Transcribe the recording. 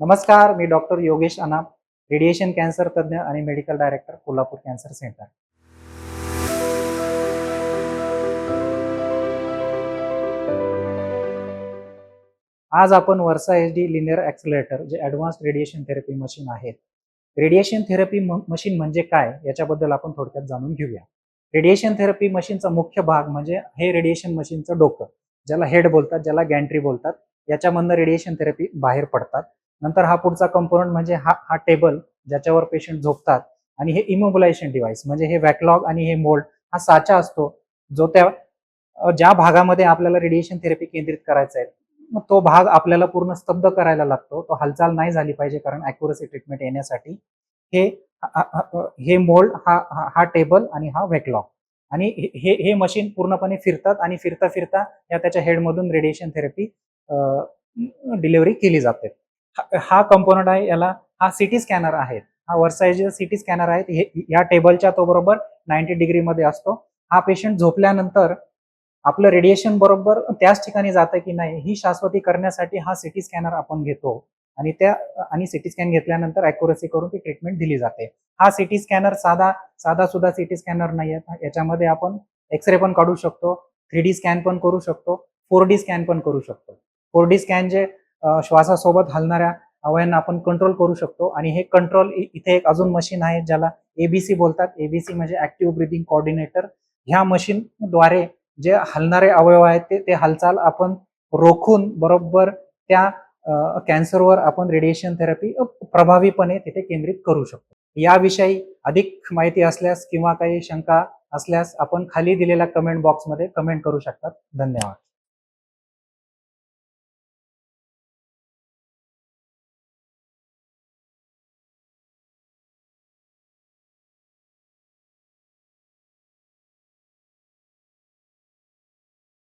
नमस्कार मी डॉक्टर योगेश अनाम radiation cancer तज्ज्ञ आणि medical director Kolhapur cancer centre. आज आपण Versa H D linear accelerator जे ॲडव्हान्स रेडिएशन थेरपी मशीन आहेत. रेडिएशन थेरपी मशीन म्हणजे काय याच्याबद्दल आपण थोडक्यात जाणून घेऊया. रेडिएशन थेरपी मशीनचा मुख्य भाग म्हणजे हे रेडिएशन मशीनचं डोकं ज्याला हेड बोलतात ज्याला गॅन्ट्री बोलतात याच्यामधनं रेडिएशन थेरपी बाहेर पडतात. नंतर हा पुढचा कंपोनंट म्हणजे हा हा टेबल ज्याच्यावर पेशंट झोपतात आणि हे इमोबलायझेशन डिव्हाइस म्हणजे हे वॅकलॉग आणि हे मोल्ड हा साचा असतो जो त्या ज्या भागामध्ये आपल्याला रेडिएशन थेरपी केंद्रित करायचा आहे मग तो भाग आपल्याला पूर्ण स्तब्ध करायला लागतो तो हालचाल नाही झाली पाहिजे कारण अॅक्युरसी ट्रीटमेंट येण्यासाठी हे हे मोल्ड हा हा- टेबल आणि हा वॅकलॉग आणि हे- हे हे मशीन पूर्णपणे फिरतात आणि फिरता फिरता या त्याच्या हेडमधून रेडिएशन थेरपी डिलिव्हरी केली जाते. हा- हा कंपोनंट आहे याला हा सिटी स्कॅनर आहे. हा वर्साईज सिटी स्कॅनर आहे हे- या टेबलच्या तो बरोबर नाईन्टी डिग्रीमध्ये असतो. हा पेशंट झोपल्यानंतर आपलं रेडिएशन बरोबर त्याच ठिकाणी जातं की नाही ही शाश्वती करण्यासाठी हा सिटी स्कॅनर आपण घेतो. आणि त्या आणि सिटी स्कॅन घेतल्यानंतर अॅक्युरसी करून ती ट्रीटमेंट दिली जाते. हा सिटी स्कॅनर साधा साधा सुद्धा सिटी स्कॅनर नाही आहे. याच्यामध्ये आपण एक्सरे पण काढू शकतो थ्री डी स्कॅन पण करू शकतो फोर डी स्कॅन पण करू शकतो. फोर डी स्कॅन जे श्वासासोबत हलणाऱ्या अवयांना आपण कंट्रोल करू शकतो. आणि हे कंट्रोल इथे एक अजून मशीन आहे ज्याला एबीसी बोलतात. एबीसी म्हणजे ऍक्टिव्ह ब्रिदिंग कोऑर्डिनेटर ह्या मशीनद्वारे जे हलणारे अवयव आहेत ते ते हालचाल आपण रोखून बरोबर त्या कॅन्सरवर आपण रेडिएशन थेरपी प्रभावीपणे तिथे केंद्रित करू शकतो. याविषयी अधिक माहिती असल्यास किंवा काही शंका असल्यास आपण खाली दिलेल्या कमेंट बॉक्समध्ये कमेंट करू शकतात. धन्यवाद.